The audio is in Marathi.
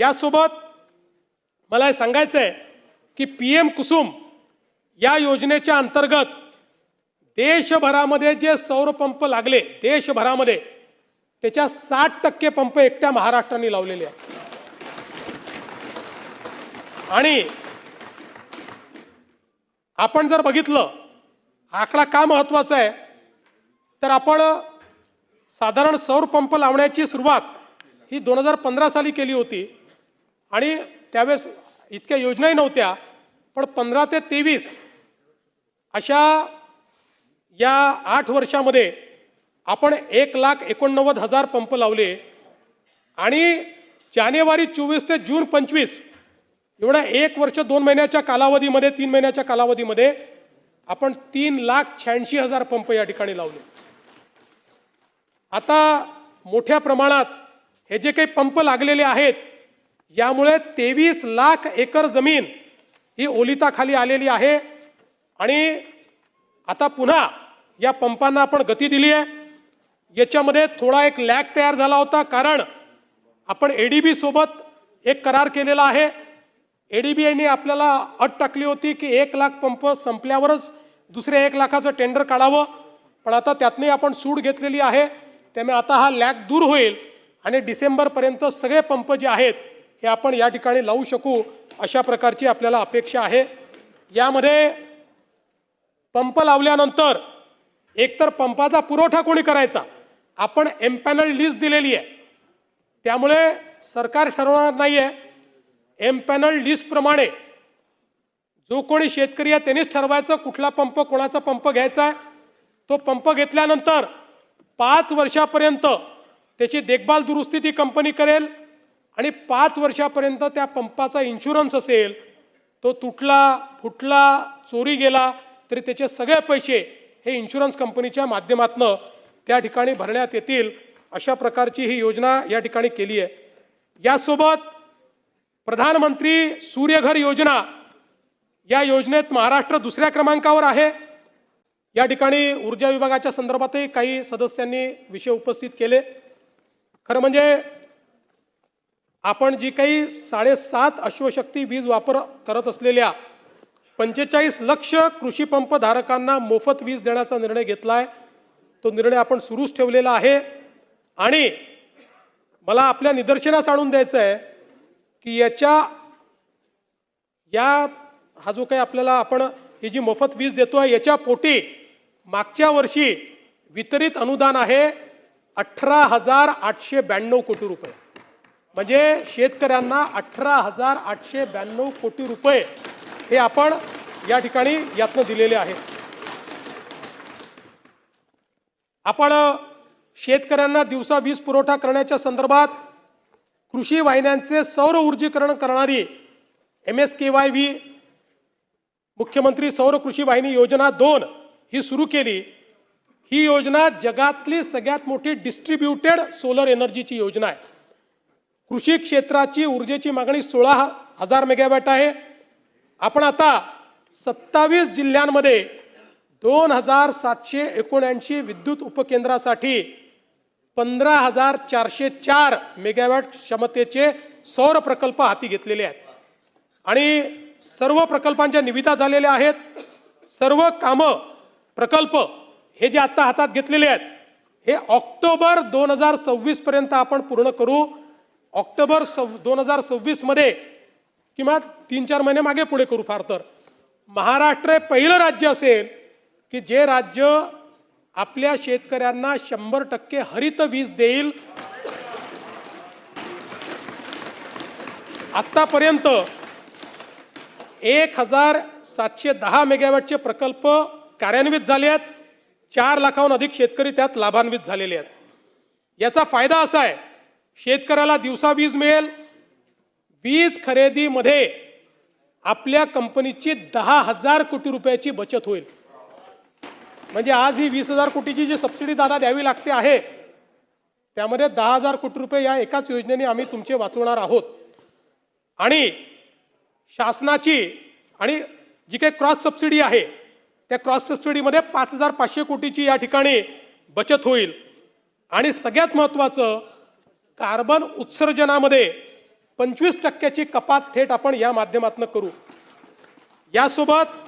यासोबत मला हे सांगायचं आहे की पी एम कुसुम या योजनेच्या अंतर्गत देशभरामध्ये जे सौर पंप लागले देशभरामध्ये त्याच्या साठ टक्के पंप एकट्या महाराष्ट्राने लावलेले आहेत. आणि आपण जर बघितलं आकडा का महत्त्वाचा आहे? तर आपण साधारण सौर पंप लावण्याची सुरुवात ही दोन हजार पंधरा साली केली होती. आणि त्यावेळेस इतक्या योजनाही नव्हत्या पण पंधरा ते तेवीस अशा या आठ वर्षामध्ये आपण एक लाख एकोणनव्वद हजार पंप लावले आणि जानेवारी चोवीस ते जून पंचवीस एवढ्या एक वर्ष दोन महिन्याच्या कालावधीमध्ये तीन महिन्याच्या कालावधीमध्ये आपण तीन लाख शहाऐंशी हजार पंप या ठिकाणी लावले. आता मोठ्या प्रमाणात हे जे काही पंप लागलेले आहेत यामुळे तेवीस लाख एकर जमीन ही ओलिताखाली आलेली आहे. आणि आता पुन्हा या पंपांना आपण गती दिली आहे. याच्यामध्ये थोडा एक लॅग तयार झाला होता कारण आपण एडीबी सोबत एक करार केलेला आहे. एडीबी यांनी आपल्याला अट टाकली होती की एक लाख पंप संपल्यावरच दुसऱ्या एक लाखाचं टेंडर काढावं. पण आता त्यातनंही आपण सूट घेतलेली आहे. त्यामुळे आता हा लॅग दूर होईल आणि डिसेंबरपर्यंत सगळे पंप जे आहेत हे आपण या ठिकाणी लावू शकू अशा प्रकारची आपल्याला अपेक्षा आहे. यामध्ये पंप लावल्यानंतर एकतर पंपाचा पुरवठा कोणी करायचा? आपण एम्पॅनल लिस्ट दिलेली आहे. त्यामुळे सरकार ठरवणार नाही आहे एम्पॅनल लिस्टप्रमाणे जो कोणी शेतकरी आहे त्यांनीच ठरवायचं कुठला पंप कोणाचा पंप घ्यायचा आहे. तो पंप घेतल्यानंतर पाच वर्षापर्यंत त्याची देखभाल दुरुस्ती ती कंपनी करेल. आणि पाच वर्षापर्यंत त्या पंपाचा इन्शुरन्स असेल तो तुटला फुटला चोरी गेला तरी त्याचे सगळे पैसे हे इन्शुरन्स कंपनीच्या माध्यमातनं त्या ठिकाणी भरण्यात येतील अशा प्रकारची ही योजना या ठिकाणी केली आहे. यासोबत प्रधानमंत्री सूर्यघर योजना या योजनेत महाराष्ट्र दुसऱ्या क्रमांकावर आहे. या ठिकाणी ऊर्जा विभागाच्या संदर्भातही काही सदस्यांनी विषय उपस्थित केले. खरं म्हणजे आपण जी काही साडेसात अश्वशक्ती वीज वापर करत असलेल्या पंचेचाळीस लक्ष कृषी पंप धारकांना मोफत वीज देण्याचा निर्णय घेतला आहे तो निर्णय आपण सुरूच ठेवलेला आहे. आणि मला आपल्या निदर्शनास आणून द्यायचं आहे की याच्या या हा जो काही आपल्याला आपण ही जी मोफत वीज देतो आहे याच्या पोटी मागच्या वर्षी वितरित अनुदान आहे अठरा हजार आठशे ब्याण्णव कोटी रुपये. म्हणजे शेतकऱ्यांना अठरा हजार आठशे ब्याण्णव कोटी रुपये हे आपण या ठिकाणी यातनं दिलेले आहेत. आपण शेतकऱ्यांना दिवसा वीज पुरवठा करण्याच्या संदर्भात कृषी वाहिन्यांचे सौर ऊर्जीकरण करणारी M S K Y V मुख्यमंत्री सौर कृषी वाहिनी योजना दोन ही सुरू केली. ही योजना जगातली सगळ्यात मोठी डिस्ट्रीब्युटेड सोलर एनर्जीची योजना आहे. कृषी क्षेत्राची ऊर्जेची मागणी सोळा हजार मेगावॅट आहे. आपण आता सत्तावीस जिल्ह्यांमध्ये दोन हजार सातशे एकोणऐंशी विद्युत उपकेंद्रासाठी पंधरा हजार चारशे चार मेगावॅट क्षमतेचे सौर प्रकल्प हाती घेतलेले आहेत. आणि सर्व प्रकल्पांच्या निविदा झालेल्या आहेत. सर्व कामं प्रकल्प हे जे आत्ता हातात घेतलेले आहेत हे ऑक्टोबर दोन हजार सव्वीसपर्यंत आपण पूर्ण करू. ऑक्टोबर सव दोन हजार सव्वीसमध्ये किंवा तीन चार महिने मागे पुढे करू फार तर. महाराष्ट्र हे पहिलं राज्य असेल की जे राज्य आपल्या शेतकऱ्यांना शंभर टक्के हरित वीज देईल. आत्तापर्यंत एक हजार सातशे दहा मेगावॅटचे प्रकल्प कार्यान्वित झाले आहेत. चार लाखाहून अधिक शेतकरी त्यात लाभान्वित झालेले आहेत. याचा फायदा असा आहे शेतकऱ्याला दिवसा वीज मिळेल. वीज खरेदीमध्ये आपल्या कंपनीची दहा हजार कोटी रुपयाची बचत होईल. म्हणजे आज ही वीस हजार कोटीची जी सबसिडी दादा द्यावी लागते आहे त्यामध्ये दहा हजार कोटी रुपये या एकाच योजनेने आम्ही तुमचे वाचवणार आहोत. आणि शासनाची आणि जी काही क्रॉस सबसिडी आहे त्या क्रॉस सबसिडीमध्ये पाच हजार पाचशे कोटीची या ठिकाणी बचत होईल. आणि सगळ्यात महत्त्वाचं कार्बन उत्सर्जनामध्ये पंचवीस टक्क्याची कपात थेट आपण या माध्यमातून करू. यासोबत